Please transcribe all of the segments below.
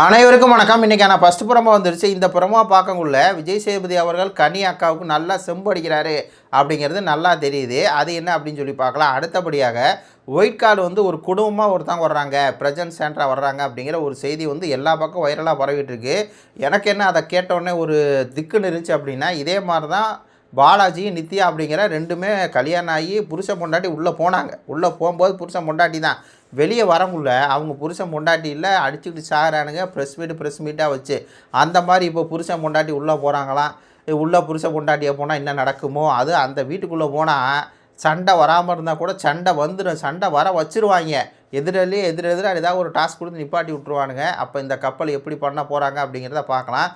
அனைவருக்கும் வணக்கம். இன்றைக்கான ஃபஸ்ட் புறமா வந்துருச்சு. இந்த புறமா பார்க்கக்குள்ள விஜய் சேதுபதி அவர்கள் கனி அக்காவுக்கு நல்லா செம்படிக்கிறாரு அப்படிங்கிறது நல்லா தெரியுது. அது என்ன அப்படின்னு சொல்லி பார்க்கலாம். அடுத்தபடியாக ஒயிட் கார்டு வந்து ஒரு குடும்பமாக ஒருத்தவங்க வர்றாங்க பிரசன்ட் சென்டராக வர்றாங்க அப்படிங்கிற ஒரு செய்தி வந்து எல்லா பக்கம் வைரலாக பரவிட்டு இருக்கு. எனக்கு என்ன அதை கேட்டோடனே ஒரு திக்குன்னு இருந்துச்சு அப்படின்னா இதே மாதிரி தான் பாலாஜி நித்யா அப்படிங்கிற ரெண்டுமே கல்யாணம் ஆகி புருஷன் பொண்டாட்டி உள்ளே போனாங்க. உள்ளே போகும்போது புருஷன் பொண்டாட்டி தான். வெளியே வரக்குள்ள அவங்க புருஷன் பொண்டாட்டி இல்லை அடிச்சுக்கிட்டு சாகிறானுங்க. ப்ரெஸ் மீட்டு ப்ரெஸ் மீட்டாக வச்சு. அந்த மாதிரி இப்போ புருஷன் பொண்டாட்டி உள்ளே போகிறாங்களாம் உள்ளே புருஷன் பொண்டாட்டியை போனால் என்ன நடக்குமோ? அது அந்த வீட்டுக்குள்ளே போனால் சண்டை வராமல் இருந்தால் கூட சண்டை வந்துடும் சண்டை வர வச்சிருவாங்க. எதிரிலே எதிரெதிராக ஏதாவது ஒரு டாஸ்க் கொடுத்து நிப்பாட்டி விட்ருவானுங்க அப்போ இந்த கப்பல் எப்படி பண்ண போகிறாங்க அப்படிங்கிறத பார்க்கலாம்.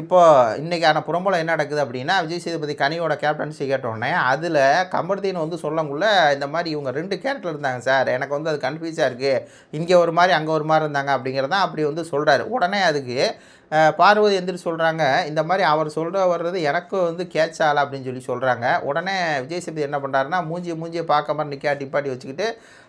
இப்போது இன்றைக்கான புறம்பலம் என்ன நடக்குது அப்படின்னா விஜய் சேதுபதி கனியோட கேப்டன்சி கேட்டோடனே அதில் கமர்தீன் வந்து சொல்லக்குள்ள இந்த மாதிரி இவங்க ரெண்டு கேரக்டர் இருந்தாங்க சார். எனக்கு வந்து அது கன்ஃபியூஸாக இருக்குது இங்கே ஒரு மாதிரி அங்கே ஒரு மாதிரி இருந்தாங்க அப்படிங்கிறதான் அப்படி வந்து சொல்கிறாரு உடனே அதுக்கு பார்வதி எந்திரி சொல்கிறாங்க இந்த மாதிரி அவர் சொல்கிற வர்றது எனக்கு வந்து கேட்ச் ஆகலை அப்படின்னு சொல்லி சொல்கிறாங்க உடனே விஜய் சேதுபதி என்ன பண்ணுறாருன்னா மூஞ்சி மூஞ்சியை பார்க்க மாதிரி நிற்கா டிப்பாட்டி வச்சுக்கிட்டு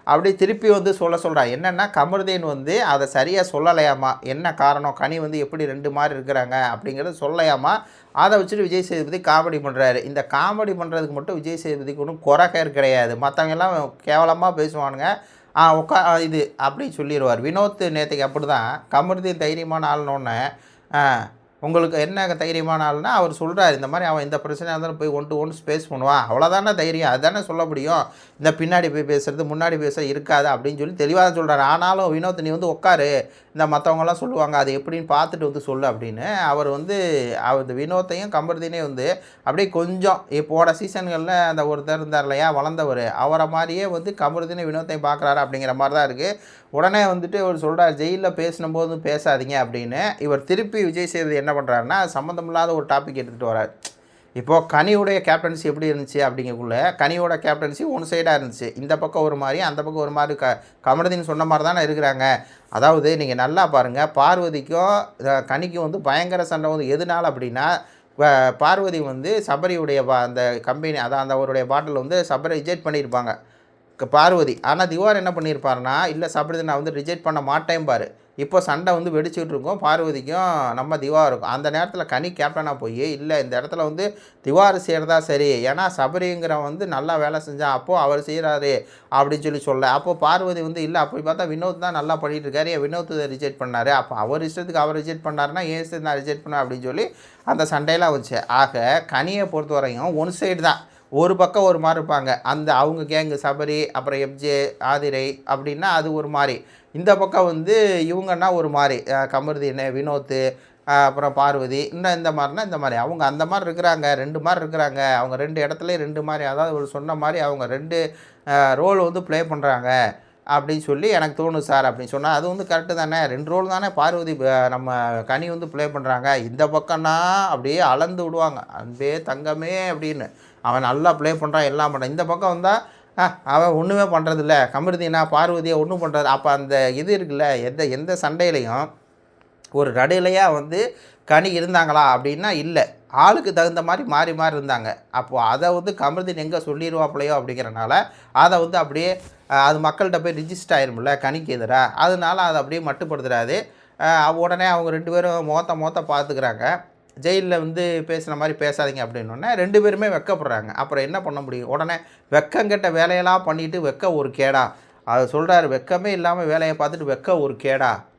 அப்படியே திருப்பி வந்து சொல்ல சொல்கிறா என்னென்னா கமர்தீன் வந்து அதை சரியாக சொல்லலையாமா? என்ன காரணம்? கனி வந்து எப்படி ரெண்டு மாதிரி இருக்கிறாங்க? அப்படிங்கிறத சொல்லலையாமா அதை வச்சுட்டு விஜய் சேதுபதி காமெடி பண்ணுறாரு இந்த காமெடி பண்ணுறதுக்கு மட்டும் விஜய் சேதுபதிக்கு ஒன்றும் குறைகர் கிடையாது. மற்றவங்க எல்லாம் கேவலமாக பேசுவானுங்க. ஆ உட்கா இது அப்படி சொல்லிடுவார் வினோத் நேற்றுக்கு அப்படி தான் கமருதீன் தைரியமான ஆள்னோடனே உங்களுக்கு என்ன தைரியமான ஆள்னா அவர் சொல்கிறார் இந்த மாதிரி அவன் இந்த பிரச்சனையாக இருந்தாலும் போய் ஒன் டு ஒன் ஸ்பேஸ் பண்ணுவான். அவ்வளோதானே தைரியம். அதுதானே சொல்ல முடியும். இந்த பின்னாடி போய் பேசுறது முன்னாடி பேச இருக்காது அப்படின்னு சொல்லி தெளிவாக தான் ஆனாலும் வினோத் நீ வந்து உட்காரு இந்த மற்றவங்கலாம் சொல்லுவாங்க அது எப்படின்னு பார்த்துட்டு வந்து சொல்லு அப்படின்னு. அவர் வந்து அவர் வினோத்தையும் கம்பர்தீனையும் வந்து அப்படியே கொஞ்சம் இப்போட சீசன்களில் அந்த ஒருத்தர் இருந்தார் இல்லையா வளர்ந்தவர் அவரை மாதிரியே வந்து கமருதீனை வினோத்தையும் பார்க்குறாரு அப்படிங்கிற மாதிரி தான் இருக்குது உடனே வந்துட்டு அவர் சொல்கிறார் ஜெயிலில் பேசினும்போது பேசாதீங்க அப்படின்னு. இவர் திருப்பி விஜய் சேது என்ன என்ன பண்ணுறாருன்னா சம்மந்தமில்லாத ஒரு டாபிக் எடுத்துகிட்டு வரார். இப்போது கனியுடைய கேப்டன்சி எப்படி இருந்துச்சு அப்படிங்கக்குள்ள கனியோட கேப்டன்சி ஒன் சைடாக இருந்துச்சு. இந்த பக்கம் ஒரு மாதிரி அந்த பக்கம் ஒரு மாதிரி க கமலதின்னு சொன்ன மாதிரி தானே இருக்கிறாங்க. அதாவது நீங்கள் நல்லா பாருங்கள் பார்வதிக்கும் கனிக்கும் வந்து பயங்கர சண்டை வந்து எதனால் அப்படின்னா பார்வதி வந்து சபரியுடைய பா- அந்த கம்பெனி அதான் அந்த அவருடைய பாட்டில் வந்து சபரி ரிஜெக்ட் பண்ணியிருப்பாங்க பார்வதி. ஆனால் திவார் என்ன பண்ணியிருப்பாருன்னா இல்லை சபரி நான் வந்து ரிஜெக்ட் பண்ண மாட்டேன் பாரு. இப்போ சண்டை வந்து வெடிச்சுட்டு இருக்கும் பார்வதிக்கும் நம்ம திவா இருக்கும். அந்த நேரத்தில் கனி கேப்டனாக போய் இல்லை இந்த இடத்துல வந்து திவார் செய்கிறதா சரி. ஏன்னா சபரிங்கிறவன் வந்து நல்லா வேலை செஞ்சான் அப்போது அவர் செய்கிறாரு அப்படின்னு சொல்லி சொல்ல. அப்போது பார்வதி வந்து இல்லை அப்படி பார்த்தா வினோத் தான் நல்லா பண்ணிட்டு இருக்காரு. ஏன் வினோத் ரிஜெக்ட் பண்ணார். அப்போ அவர் இஷ்டத்துக்கு அவர் ரிஜெக்ட் பண்ணாருன்னா ஏன் இஷ்டத்துக்கு நான் ரிஜெக்ட் பண்ணேன் அப்படின்னு சொல்லி அந்த சண்டையெல்லாம் வச்சு ஆக கனியை பொறுத்த வரையும் ஒன் சைடு தான். ஒரு பக்கம் ஒரு மாதிரி இருப்பாங்க. அந்த அவங்க கேங்கு சபரி அப்புறம் எப்ஜே ஆதிரை அப்படின்னா அது ஒரு மாதிரி. இந்த பக்கம் வந்து இவங்கன்னா ஒரு மாதிரி. கமருதீன் வினோத்து அப்புறம் பார்வதி இன்னும் இந்த மாதிரினா இந்த மாதிரி. அவங்க அந்த மாதிரி இருக்கிறாங்க ரெண்டு மாதிரி இருக்கிறாங்க. அவங்க ரெண்டு இடத்துலையும் ரெண்டு மாதிரி. அதாவது ஒரு சொன்ன மாதிரி அவங்க ரெண்டு ரோல் வந்து ப்ளே பண்ணுறாங்க அப்படின்னு சொல்லி எனக்கு தோணும் சார் அப்படின்னு சொன்னால் அது வந்து கரெக்டு தானே. ரெண்டு ரோல் தானே. பார்வதி நம்ம கனி வந்து ப்ளே பண்ணுறாங்க இந்த பக்கம்னா அப்படியே அளந்து விடுவாங்க. அன்பே தங்கமே அப்படின்னு. அவன் நல்லா ப்ளே பண்ணுறான் எல்லாம் பண்ணுறான் இந்த பக்கம் வந்தால் அவன் ஒன்றுமே பண்ணுறதில்ல கமிருதினா பார்வதியை ஒன்றும் பண்ணுறது அப்போ அந்த இது இருக்குல்ல எந்த எந்த சண்டையிலையும் ஒரு நடுலையாக வந்து கனி இருந்தாங்களா அப்படின்னா இல்லை. ஆளுக்கு தகுந்த மாதிரி மாறி மாறி இருந்தாங்க. அப்போது அதை வந்து கமிருதின் எங்கே சொல்லிடுவாப்பிலையோ அப்படிங்கிறனால அதை வந்து அப்படியே அது மக்கள்கிட்ட போய் ரிஜிஸ்டர் ஆயிரும்ல கனிக்கு எதிராக அதனால அதை அப்படியே மட்டுப்படுத்துறாரு. உடனே அவங்க ரெண்டு பேரும் மோத்த மோத்த பார்த்துக்கிறாங்க. ஜெயிலில் வந்து பேசுகிற மாதிரி பேசாதீங்க அப்படின்னோடனே ரெண்டு பேருமே வெக்கப்படுறாங்க. அப்புறம் என்ன பண்ண முடியும்? உடனே வெக்கங்கெட்ட வேலையெல்லாம் பண்ணிவிட்டு வெக்க ஒரு கேடா. அது சொல்கிறாரு வெக்கமே இல்லாமல் வேலையை பார்த்துட்டு வெக்க ஒரு கேடா.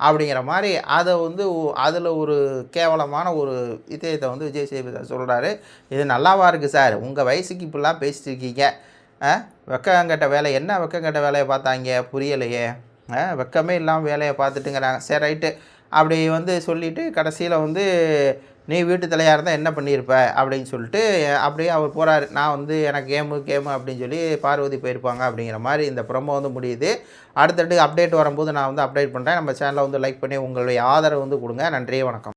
அப்படிங்கிற மாதிரி அதை வந்து அதில் ஒரு கேவலமான ஒரு இதயத்தை வந்து விஜய் சேதுபதி சொல்கிறாரு இது நல்லாவா இருக்குது சார்? உங்கள் வயசுக்கு இப்படிலாம் பேசிட்டு இருக்கீங்க. ஆ? வேலை என்ன வெக்கங்கட்ட வேலையை பார்த்தாங்க? புரியலையே. ஆ? வெக்கமே இல்லாமல் வேலையை பார்த்துட்டுங்கிறாங்க. சரி ரைட்டு. அப்படி வந்து சொல்லிவிட்டு கடைசியில் வந்து நீ வீட்டு தலையாக இருந்தால் என்ன பண்ணியிருப்ப அப்படின்னு சொல்லிட்டு அப்படியே அவர் போகிறாரு நான் வந்து எனக்கு கேமு கேமு அப்படின்னு சொல்லி பார்வதி போயிருப்பாங்க அப்படிங்கிற மாதிரி இந்த ப்ரொமோ வந்து முடியுது. அடுத்தடுத்து அப்டேட் வரும்போது நான் வந்து அப்டேட் பண்ணுறேன் நம்ம சேனலை வந்து லைக் பண்ணி உங்களுடைய ஆதரவு வந்து கொடுங்க. நன்றி வணக்கம்.